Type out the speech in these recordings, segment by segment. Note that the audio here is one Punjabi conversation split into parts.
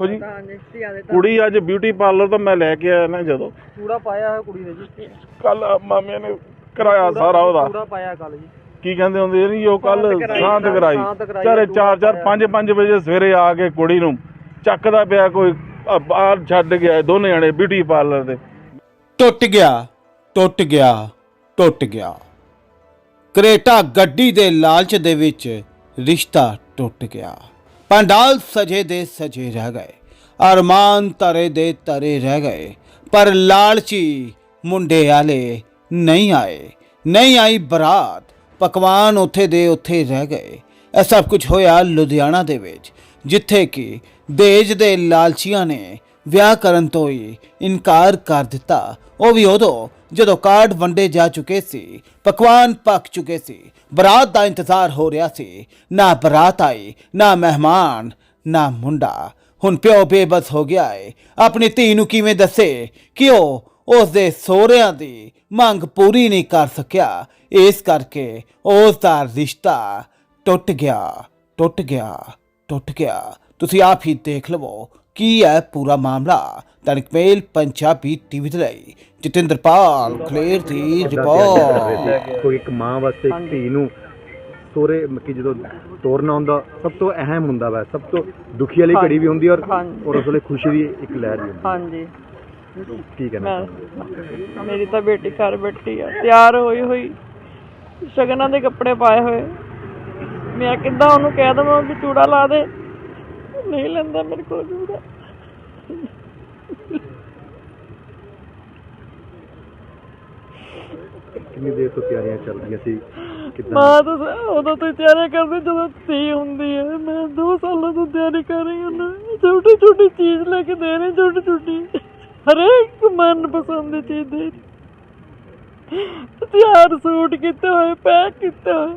ਦੇਖੋ ਜੀ। ਤਾਂ ਤਾਂ। ਕੁੜੀ ਅੱਜ ਬਿਊਟੀ ਪਾਰਲਰ ਤੋਂ ਮੈਂ ਲੈ ਕੇ ਆਇਆ ਨਾ ਜਦੋਂ। ਚੂੜਾ ਪਾਇਆ ਹੋਇਆ ਕੁੜੀ ਨੇ ਜੀ। ਕੱਲ ਮਾਮੇ ਨੇ ਕਰਾਇਆ ਸਾਰਾ ਉਹਦਾ। ਚੂੜਾ ਪਾਇਆ ਕੱਲ ਜੀ। ਕੀ ਕਹਿੰਦੇ ਹੁੰਦੇ ਨਹੀਂ ਉਹ ਕੱਲ ਸ਼ਾਂਤ ਕਰਾਈ, ਸ਼ਾਂਤ ਕਰਾਈ। ਸ਼ਾਂਤ ਕਰਾਈ, ਚਾਰੇ ਚੂੜਾ 4 4 ਪਾਇਆ। 5 5 ਵਜੇ ਸਵੇਰੇ ਆ ਕੇ ਕੁੜੀ ਨੂੰ ਚੱਕਦਾ ਪਿਆ ਕੋਈ ਆ ਬਾਹਰ ਛੱਡ ਗਿਆ ਦੋਨੇ ਜਣੇ ਬਿਊਟੀ ਪਾਰਲਰ ਦੇ। ਟੁੱਟ ਗਿਆ ਟੁੱਟ ਗਿਆ ਟੁੱਟ ਗਿਆ। ਕਰੇਟਾ ਗੱਡੀ ਦੇ ਲਾਲਚ ਦੇ ਵਿੱਚ ਰਿਸ਼ਤਾ ਟੁੱਟ ਗਿਆ। ਪੰਡਾਲ ਸਜੇ ਦੇ ਸਜੇ ਰਹਿ ਗਏ, ਅਰਮਾਨ ਤਰੇ ਦੇ ਤਰੇ ਰਹਿ ਗਏ, ਪਰ ਲਾਲਚੀ ਮੁੰਡੇ ਵਾਲੇ ਨਹੀਂ ਆਏ, ਨਹੀਂ ਆਈ ਬਰਾਤ, ਪਕਵਾਨ ਉੱਥੇ ਦੇ ਉੱਥੇ ਰਹਿ ਗਏ। ਇਹ ਸਭ ਕੁਝ ਹੋਇਆ ਲੁਧਿਆਣਾ ਦੇ ਵਿੱਚ, ਜਿੱਥੇ ਕਿ ਦੇਜ ਦੇ ਲਾਲਚੀਆਂ ਨੇ ਵਿਆਹ ਕਰਨ ਤੋਂ ਹੀ ਇਨਕਾਰ ਕਰ ਦਿੱਤਾ। ਉਹ ਵੀ ਉਦੋਂ ਜਦੋਂ ਕਾਰਡ ਵੰਡੇ ਜਾ ਚੁੱਕੇ ਸੀ, ਪਕਵਾਨ ਪੱਕ ਚੁੱਕੇ ਸੀ, ਬਰਾਤ ਦਾ ਇੰਤਜ਼ਾਰ ਹੋ ਰਿਹਾ ਸੀ, ਨਾ ਬਰਾਤ ਆਈ, ਨਾ ਮਹਿਮਾਨ, ਨਾ ਮੁੰਡਾ। ਹੁਣ ਪਿਓ ਬੇਬਸ ਹੋ ਗਿਆ ਏ। ਆਪਣੀ ਧੀ ਨੂੰ ਕਿਵੇਂ ਦੱਸੇ ਕਿ ਉਹ ਉਸ ਦੇ ਸਹੁਰਿਆਂ ਦੀ ਮੰਗ ਪੂਰੀ ਨਹੀਂ ਕਰ ਸਕਿਆ? ਇਸ ਕਰਕੇ ਉਸ ਦਾ ਰਿਸ਼ਤਾ ਟੁੱਟ ਗਿਆ ਟੁੱਟ ਗਿਆ ਟੁੱਟ ਗਿਆ। ਤੁਸੀਂ ਆਪ ਹੀ ਦੇਖ ਲਵੋ ਕੀ ਹੈ ਪੂਰਾ ਮਾਮਲਾ? ਤਨਕ ਮੇਲ ਪੰਜਾਬੀ ਟੀਵੀ ਦੇ ਲਈ। ਜਤਿੰਦਰਪਾਲ ਕਲੇਰ ਦੀ ਰਿਪੋਰਟ। ਕੋਈ ਇੱਕ ਮਾਂ ਵਾਸਤੇ ਇੱਕ ਧੀ ਨੂੰ ਸੋਰੇ ਮੱਕੀ ਜਦੋਂ ਤੋਰਨਾ ਹੁੰਦਾ ਸਭ ਤੋਂ ਅਹਿਮ ਹੁੰਦਾ ਵਾ ਸਭ ਤੋਂ ਦੁਖੀ ਵਾਲੀ ਘੜੀ ਵੀ ਹੁੰਦੀ ਔਰ। ਔਰ ਉਸ ਵੇਲੇ ਖੁਸ਼ੀ ਦੀ ਇੱਕ ਲਹਿਰ ਵੀ ਹੁੰਦੀ। ਹਾਂਜੀ। ਕੀ ਕਹਿਣਾ ਮੈਂ ਮੇਰੀ ਤਾਂ ਬੇਟੀ ਘਰ ਬੈਠੀ ਆ ਤਿਆਰ ਹੋਈ ਹੋਈ। ਸ਼ਗਨਾਂ ਦੇ ਕੱਪੜੇ ਪਾਏ ਹੋਏ। ਮੈਂ ਕਿੱਦਾਂ ਉਹਨੂੰ ਕਹਿ ਦਵਾਂ ਵੀ ਚੂੜਾ ਲਾ ਦੇ। ਨਹੀਂ ਲੈਂਦਾ ਮੇਰੇ ਕੋਲ ਚੂੜਾ ਕਿੰਨੀ ਦੇਰ ਤੋਂ ਤਿਆਰੀਆਂ ਚੱਲ ਰਹੀਆਂ ਸੀ? ਕਿਦਾਂ? ਮਾਂ ਤਾਂ ਸ- ਉਦੋਂ ਤੋਂ ਹੀ ਤਿਆਰੀ ਕਰਦੀ ਜਦੋਂ ਧੀ ਹੁੰਦੀ ਹੈ। ਮੈਂ 2 ਸਾਲਾਂ ਤੋਂ ਤਿਆਰੀ ਕਰ ਰਹੀ ਹਾਂ ਨਾ ਛੋਟੀ ਛੋਟੀ ਚੀਜ਼ ਲੈ ਕੇ ਦੇ ਰਹੀ ਛੋਟੀ ਛੋਟੀ ਹਰੇਕ ਮਨ ਪਸੰਦ ਦੀ ਚੀਜ਼ ਦੇ ਰਹੀ। ਤਿਆਰ ਸੂਟ ਕੀਤੇ ਹੋਏ ਪੈਕ ਕੀਤੇ ਹੋਏ।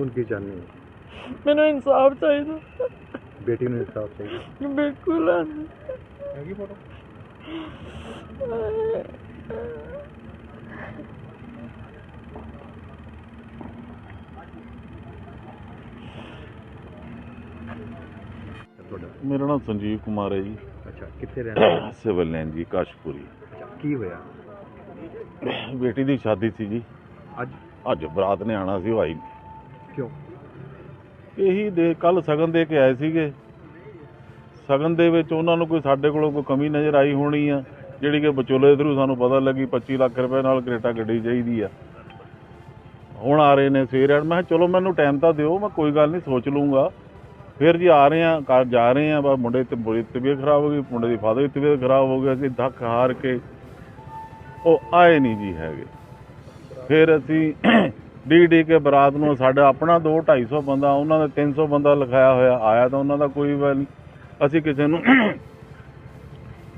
ਹੁਣ ਕੀ ਚਾਹੁੰਦੇ ਹੋ ਮੈਨੂੰ ਇਨਸਾਫ ਚਾਹੀਦਾ ਬੇਟੀ ਨੂੰ ਇਨਸਾਫ ਚਾਹੀਦਾ ਬਿਲਕੁਲ ਤੁਹਾਡਾ? ਮੇਰਾ ਨਾਮ ਸੰਜੀਵ ਕੁਮਾਰ ਹੈ ਜੀ। ਅੱਛਾ ਕਿੱਥੇ ਰਹਿਣਾ ਸਿਵਲ ਲਾਈਨ ਜੀ ਕਾਸ਼ਪੁਰੀ। ਅੱਛਾ ਕੀ ਹੋਇਆ? ਬੇਟੀ ਦੀ ਸ਼ਾਦੀ ਸੀ ਜੀ। ਅੱਜ? ਅੱਜ ਬਰਾਤ ਨੇ ਆਣਾ ਸੀ ਉਹ ਆਈ ਨਹੀਂ। ਕਿਉਂ ਇਹੀ ਦੇ ਕੱਲ ਸਗਨ ਦੇ ਕੇ ਆਏ ਸੀਗੇ। ਸਗਨ ਦੇ ਵਿੱਚ ਉਹਨਾਂ ਨੂੰ ਕੋਈ ਸਾਡੇ ਕੋਲੋਂ ਕੋਈ ਕਮੀ ਨਜ਼ਰ ਆਈ ਹੋਣੀ ਆ, ਜਿਹੜੀ ਕਿ ਵਿਚੋਲੇ ਦੇ ਥਰੂ ਸਾਨੂੰ ਪਤਾ ਲੱਗੀ 25 ਲੱਖ ਰੁਪਏ ਨਾਲ ਕਰੇਟਾ ਗੱਡੀ ਚਾਹੀਦੀ ਆ। ਹੁਣ ਆ ਰਹੇ ਨੇ ਸਵੇਰੇ ਮੈਂ ਕਿਹਾ ਚਲੋ ਮੈਨੂੰ ਟਾਈਮ ਤਾਂ ਦਿਓ, ਮੈਂ ਕੋਈ ਗੱਲ ਨਹੀਂ, ਸੋਚ ਲੂੰਗਾ ਫਿਰ ਜੀ ਆ ਰਹੇ ਆ, ਘਰ ਜਾ ਰਹੇ ਆ, ਬਸ ਮੁੰਡੇ ਤੇ ਬੜੀ ਤਬੀਅਤ ਖਰਾਬ ਹੋ ਗਈ, ਮੁੰਡੇ ਦੀ ਫਾਦਰ ਦੀ ਤਬੀਅਤ ਖਰਾਬ ਹੋ ਗਈ, ਅਸੀਂ ਧੱਕ ਹਾਰ ਕੇ ਉਹ ਆਏ ਨਹੀਂ ਜੀ ਹੈਗੇ। ਫਿਰ ਅਸੀਂ ਡੀ ਡੀ ਕੇ ਬਰਾਤ ਨੂੰ ਸਾਡਾ ਆਪਣਾ 2 250 ਬੰਦਾ, ਉਹਨਾਂ ਦਾ 300 ਬੰਦਾ ਲਿਖਾਇਆ ਹੋਇਆ, ਆਇਆ ਤਾਂ ਉਹਨਾਂ ਦਾ ਕੋਈ ਅਸੀਂ ਕਿਸੇ ਨੂੰ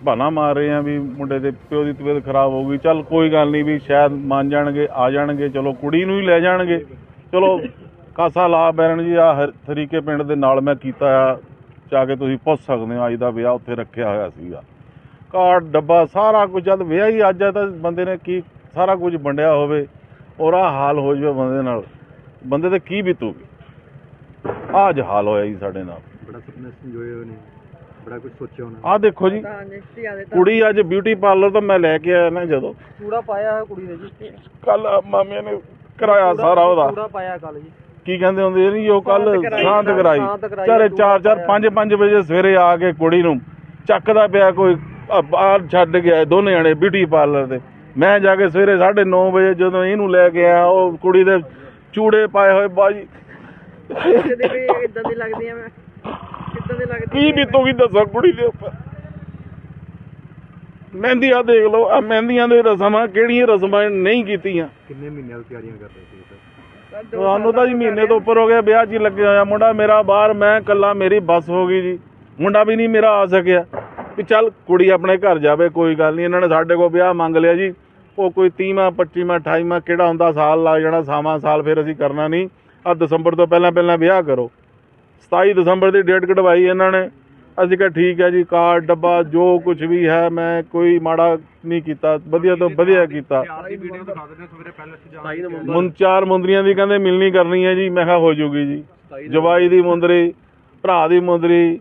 ਬਹਾਨਾ ਮਾਰ ਰਹੇ ਆ ਵੀ ਮੁੰਡੇ ਦੇ ਪਿਓ ਦੀ ਤਬੀਅਤ ਖਰਾਬ ਹੋ ਗਈ। ਚੱਲ ਕੋਈ ਗੱਲ ਨਹੀਂ ਵੀ ਸ਼ਾਇਦ ਮੰਨ ਜਾਣਗੇ, ਆ ਜਾਣਗੇ, ਚਲੋ ਕੁੜੀ ਨੂੰ ਹੀ ਲੈ ਜਾਣਗੇ। ਚਲੋ ਕਾਸਾ ਲਾ ਬੈਰਨ ਜੀ ਆ ਤਰੀਕੇ ਪਿੰਡ ਦੇ ਨਾਲ ਮੈਂ ਕੀਤਾ ਆ। ਜਾ ਕੇ ਤੁਸੀਂ ਪੁੱਛ ਸਕਦੇ ਹੋ, ਅੱਜ ਦਾ ਵਿਆਹ ਉੱਥੇ ਰੱਖਿਆ ਹੋਇਆ ਸੀਗਾ। ਕਾਰਡ, ਡੱਬਾ, ਸਾਰਾ ਕੁਝ, ਜਦ ਵਿਆਹ ਹੀ ਅੱਜ ਆ ਤਾਂ ਬੰਦੇ ਨੇ ਕੀ ਸਾਰਾ ਕੁਝ ਵੰਡਿਆ ਹੋਵੇ। ਔਰ ਆ ਹਾਲ ਹੋ ਜਾਵੇ ਬੰਦੇ ਨਾਲ। ਬੰਦੇ ਤੇ ਕੀ ਬੀਤੂਗੀ? ਅੱਜ ਹਾਲ ਹੋਇਆ ਜੀ ਸਾਡੇ ਨਾਲ। ਬੜਾ ਸੁਪਨੇ ਸੰਜੋਏ ਹੋਏ ਨੇ ਬੜਾ ਕੁਝ ਸੋਚਿਆ ਹੋਣਾ ਆਹ ਦੇਖੋ ਜੀ ਕੁੜੀ ਅੱਜ ਬਿਊਟੀ ਪਾਰਲਰ ਤੋਂ ਮੈਂ ਲੈ ਕੇ ਆਇਆ ਨਾ ਜਦੋਂ। ਚੂੜਾ ਪਾਇਆ ਹੋਇਆ ਕੁੜੀ ਨੇ ਜੀ। ਕੱਲ ਮਾਮੇ ਨੇ ਕਰਾਇਆ ਸਾਰਾ ਉਹਦਾ। ਚੂੜਾ ਪਾਇਆ ਕੱਲ ਜੀ। ਕੀ ਕਹਿੰਦੇ ਹੁੰਦੇ ਨਹੀਂ ਉਹ ਕੱਲ ਸ਼ਾਂਤ ਕਰਾਈ, ਚਾਰੇ ਚੂੜਾ 4 4 5 5 ਵਜੇ ਸਵੇਰੇ ਆ ਕੇ ਕੁੜੀ ਨੂੰ ਚੱਕਦਾ ਪਿਆ ਕੋਈ ਆ ਬਾਹਰ ਛੱਡ ਗਿਆ ਦੋਨੇ ਜਣੇ ਬਿਊਟੀ ਪਾਰਲਰ ਦੇ। ਮੈਂ ਜਾ ਕੇ ਸਵੇਰੇ 9:30 ਵਜੇ ਜਦੋਂ ਇਹਨੂੰ ਲੈ ਕੇ ਆਇਆ ਉਹ ਕੁੜੀ ਦੇ ਚੂੜੇ ਪਾਏ ਹੋਏ ਬਾਜੀ। ਕਿਤੇ ਵੀ ਇਦਾਂ ਦੀ ਲੱਗਦੀ ਆ ਮੈਂ। ਕਿੱਦਾਂ ਦੀ ਲੱਗਦੀ ਕੀ ਬੀਤੂਗੀ ਦੱਸੋ ਕੁੜੀ ਦੇ ਉੱਪਰ? ਮਹਿੰਦੀਆਂ ਦੇਖ ਲਓ ਆ ਮਹਿੰਦੀਆਂ ਦੇ ਰਸਮਾਂ ਕਿਹੜੀਆਂ ਰਸਮਾਂ ਨਹੀਂ ਕੀਤੀਆਂ? ਕਿੰਨੇ ਮਹੀਨਿਆਂ ਤੋਂ ਤਿਆਰੀਆਂ ਕਰ ਰਹੇ ਸੀ ਸਰ ਤੁਹਾਨੂੰ ਤਾਂ ਜੀ ਮਹੀਨੇ ਤੋਂ ਉੱਪਰ ਹੋ ਗਿਆ ਵਿਆਹ 'ਚ ਹੀ ਲੱਗੇ ਹੋਇਆ ਮੁੰਡਾ ਮੇਰਾ ਬਾਹਰ ਮੈਂ ਕੱਲਾ ਮੇਰੀ ਬੱਸ ਹੋ ਗਈ ਜੀ। ਮੁੰਡਾ ਵੀ ਨਹੀਂ ਮੇਰਾ ਆ ਸਕਿਆ। ਵੀ ਚੱਲ ਕੁੜੀ ਆਪਣੇ ਘਰ ਜਾਵੇ ਕੋਈ ਗੱਲ ਨਹੀਂ ਇਹਨਾਂ ਨੇ ਸਾਡੇ ਕੋਲ ਵਿਆਹ ਮੰਗ ਲਿਆ ਜੀ। ਉਹ ਕੋਈ 30ਵਾਂ 25ਵਾਂ 28ਵਾਂ ਕਿਹੜਾ ਹੁੰਦਾ ਸਾਲ ਲੱਗ ਜਾਣਾ ਸਾਵਾਂ ਸਾਲ ਫਿਰ ਅਸੀਂ ਕਰਨਾ ਨਹੀਂ। ਆ ਦਸੰਬਰ ਤੋਂ ਪਹਿਲਾਂ ਪਹਿਲਾਂ ਵਿਆਹ ਕਰੋ। 27 ਦਸੰਬਰ ਦੀ ਡੇਟ ਕਢਵਾਈ ਇਹਨਾਂ ਨੇ। ਅਸੀਂ ਕਿਹਾ ਠੀਕ ਹੈ ਜੀ, ਕਾਰਡ, ਡੱਬਾ, ਜੋ ਕੁਝ ਵੀ ਹੈ, ਮੈਂ ਕੋਈ ਮਾੜਾ ਨਹੀਂ ਕੀਤਾ, ਵਧੀਆ ਤੋਂ ਵਧੀਆ ਕੀਤਾ। ਮੁੰ, ਚਾਰ ਮੁੰਦਰੀਆਂ ਦੀ ਕਹਿੰਦੇ ਮਿਲਣੀ ਕਰਨੀ ਹੈ ਜੀ, ਮੈਂ ਕਿਹਾ ਹੋ ਜੂਗੀ ਜੀ। ਜਵਾਈ ਦੀ ਮੁੰਦਰੀ, ਭਰਾ ਦੀ ਮੁੰਦਰੀ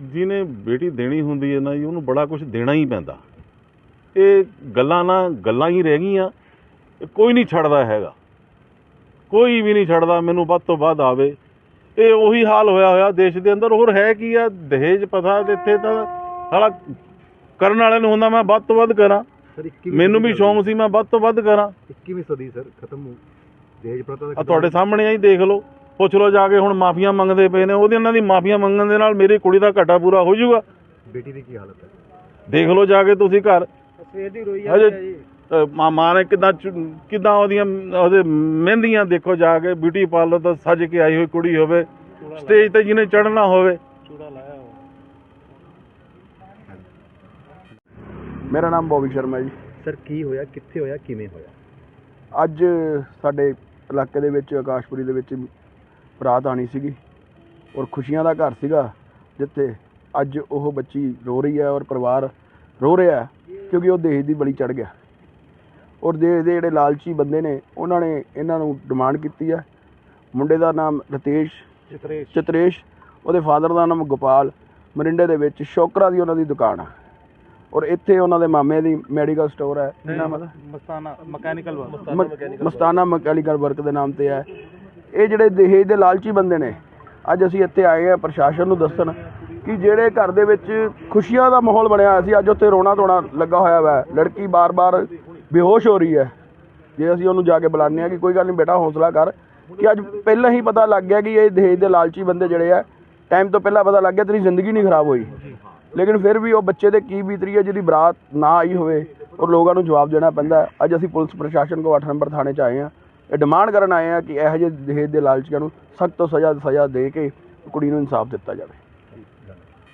ਜਿਹਨੇ ਬੇਟੀ ਦੇਣੀ ਹੁੰਦੀ ਹੈ ਨਾ ਜੀ ਉਹਨੂੰ ਬੜਾ ਕੁਝ ਦੇਣਾ ਹੀ ਪੈਂਦਾ। ਇਹ ਗੱਲਾਂ ਨਾ ਗੱਲਾਂ ਹੀ ਰਹਿ ਗਈਆਂ ਕੋਈ ਨਹੀਂ ਛੱਡਦਾ ਹੈਗਾ। ਕੋਈ ਵੀ ਨਹੀਂ ਛੱਡਦਾ ਮੈਨੂੰ ਵੱਧ ਤੋਂ ਵੱਧ ਆਵੇ। ਇਹ ਉਹੀ ਹਾਲ ਹੋਇਆ ਹੋਇਆ ਦੇਸ਼ ਦੇ ਅੰਦਰ ਹੋਰ ਹੈ ਕੀ ਆ? ਦਹੇਜ ਪਤਾ ਇੱਥੇ ਤਾਂ ਸਾਲਾ ਕਰਨ ਵਾਲੇ ਨੂੰ ਹੁੰਦਾ ਮੈਂ ਵੱਧ ਤੋਂ ਵੱਧ ਕਰਾਂ। ਸਰ 21ਵੀਂ ਮੈਨੂੰ ਵੀ ਸ਼ੌਂਕ ਸੀ ਮੈਂ ਵੱਧ ਤੋਂ ਵੱਧ ਕਰਾਂ। 21ਵੀਂ ਸਦੀ ਸਰ ਖਤਮ ਹੋ ਦਹੇਜ ਪ੍ਰਥਾ ਤੁਹਾਡੇ ਸਾਹਮਣੇ ਆਈ ਦੇਖ ਲਓ। ਪੁੱਛ ਲਓ ਜਾ ਕੇ ਹੁਣ ਮਾਫੀਆਂ ਮੰਗਦੇ ਪਏ ਨੇ ਉਹਦੇ ਉਹਨਾਂ ਦੀ ਮਾਫੀਆਂ ਮੰਗਣ ਦੇ ਨਾਲ ਮੇਰੀ ਕੁੜੀ ਦਾ ਘਾਟਾ ਪੂਰਾ ਹੋ ਜਾਊਗਾ। ਬੇਟੀ ਦੀ ਕੀ ਹਾਲਤ ਹੈ? ਦੇਖ ਲਓ ਜਾ ਕੇ ਤੁਸੀਂ ਘਰ। ਸਵੇਰ ਦੀ ਰੋਈ ਹਜੇ ਅ, ਮਾਂ ਮਾਂ ਨੇ ਕਿਦਾਂ ਕਿਦਾਂ ਉਹਦੀਆਂ ਉਹਦੇ ਮਹਿੰਦੀਆਂ ਦੇਖੋ ਜਾ ਕੇ ਬਿਊਟੀ ਪਾਰਲਰ ਤੋਂ ਸੱਜ ਕੇ ਆਈ ਹੋਈ ਕੁੜੀ ਹੋਵੇ ਸਟੇਜ ਤੇ ਜਿਹਨੇ ਚੜ੍ਹਨਾ ਹੋਵੇ। ਮੇਰਾ ਨਾਮ ਬੋਬੀ ਸ਼ਰਮਾ ਜੀ। ਸਰ ਕੀ ਹੋਇਆ ਕਿੱਥੇ ਹੋਇਆ ਕਿਵੇਂ ਹੋਇਆ? ਅੱਜ ਸਾਡੇ ਇਲਾਕੇ ਦੇ ਵਿੱਚ ਆਕਾਸ਼ਪੁਰੀ ਦੇ ਵਿੱਚ ਬਰਾਤ ਆਣੀ ਸੀਗੀ ਔਰ ਖੁਸ਼ੀਆਂ ਦਾ ਘਰ ਸੀਗਾ ਜਿੱਥੇ ਅੱਜ ਉਹ ਬੱਚੀ ਰੋ ਰਹੀ ਹੈ ਔਰ ਪਰਿਵਾਰ ਰੋ ਰਿਹਾ ਕਿਉਂਕਿ ਉਹ ਦੇਸ਼ ਦੀ ਬਲੀ ਚੜ ਗਿਆ। ਔਰ ਦੇਸ਼ ਦੇ ਜਿਹੜੇ ਲਾਲਚੀ ਬੰਦੇ ਨੇ ਉਹਨਾਂ ਨੇ ਇਹਨਾਂ ਨੂੰ ਡਿਮਾਂਡ ਕੀਤੀ ਹੈ। ਮੁੰਡੇ ਦਾ ਨਾਮ ਰਤੇਸ਼ ਚਿਤਰੇਸ਼। ਚਤਰੇਸ਼ ਉਹਦੇ ਫਾਦਰ ਦਾ ਨਾਮ ਗੋਪਾਲ ਮਰਿੰਡੇ ਦੇ ਵਿੱਚ ਸ਼ੋਕਰਾ ਦੀ ਉਹਨਾਂ ਦੀ ਦੁਕਾਨ ਆ ਔਰ ਇੱਥੇ ਉਹਨਾਂ ਦੇ ਮਾਮੇ ਦੀ ਮੈਡੀਕਲ ਸਟੋਰ ਹੈ। ਨਾਮ ਮਸਤਾਨਾ ਮਕੈਨੀਕਲ ਮ- ਮਸਤਾਨਾ ਮਕੈਨੀਕਲ ਵਰਕ ਦੇ ਨਾਮ ਤੇ ਹੈ। ਇਹ ਜਿਹੜੇ ਦਹੇਜ ਦੇ ਲਾਲਚੀ ਬੰਦੇ ਨੇ, ਅੱਜ ਅਸੀਂ ਇੱਥੇ ਆਏ ਆ ਪ੍ਰਸ਼ਾਸਨ ਨੂੰ ਦੱਸਣ ਕਿ ਜਿਹੜੇ ਘਰ ਦੇ ਵਿੱਚ ਖੁਸ਼ੀਆਂ ਦਾ ਮਾਹੌਲ ਬਣਿਆ ਹੋਇਆ ਸੀ, ਅੱਜ ਉੱਥੇ ਰੋਣਾ ਧੋਣਾ ਲੱਗਾ ਹੋਇਆ ਵਾ। ਲੜਕੀ ਬਾਰ-ਬਾਰ ਬੇਹੋਸ਼ ਹੋ ਰਹੀ ਹੈ। ਜੇ ਅਸੀਂ ਉਹਨੂੰ ਜਾ ਕੇ ਬੁਲਾਉਂਦੇ ਆ ਕਿ ਕੋਈ ਗੱਲ ਨਹੀਂ ਬੇਟਾ, ਹੌਸਲਾ ਕਰ ਕਿ ਅੱਜ ਪਹਿਲਾਂ ਹੀ ਪਤਾ ਲੱਗ ਗਿਆ ਕਿ ਇਹ ਦਹੇਜ ਦੇ ਲਾਲਚੀ ਬੰਦੇ ਜਿਹੜੇ ਆ ਟਾਈਮ ਤੋਂ ਪਹਿਲਾਂ ਪਤਾ ਲੱਗ ਗਿਆ ਤੇਰੀ ਜ਼ਿੰਦਗੀ ਨਹੀਂ ਖਰਾਬ ਹੋਈ। ਲੇਕਿਨ ਫਿਰ ਵੀ ਉਹ ਬੱਚੇ ਤੇ ਕੀ ਬੀਤ ਰਹੀ ਹੈ, ਜਿਹਦੀ ਬਰਾਤ ਨਾ ਆਈ ਹੋਵੇ ਔਰ ਲੋਕਾਂ ਨੂੰ ਜਵਾਬ ਦੇਣਾ ਪੈਂਦਾ ਅੱਜ ਅਸੀਂ ਪੁਲਿਸ ਪ੍ਰਸ਼ਾਸਨ ਕੋ 8 ਨੰਬਰ ਥਾਣੇ 'ਚ ਆਏ ਹਾਂ। ਡਿਮਾਂਡ ਕਰਨ ਆਏ ਹਾਂ ਕਿ ਇਹੋ ਜਿਹੇ ਦਹੇਜ ਦੇ ਲਾਲਚੀਆਂ ਨੂੰ ਸਖਤ ਤੋਂ ਸਜ਼ਾ ਸਜ਼ਾ ਦੇ ਕੇ ਕੁੜੀ ਨੂੰ ਇਨਸਾਫ ਦਿੱਤਾ ਜਾਵੇ।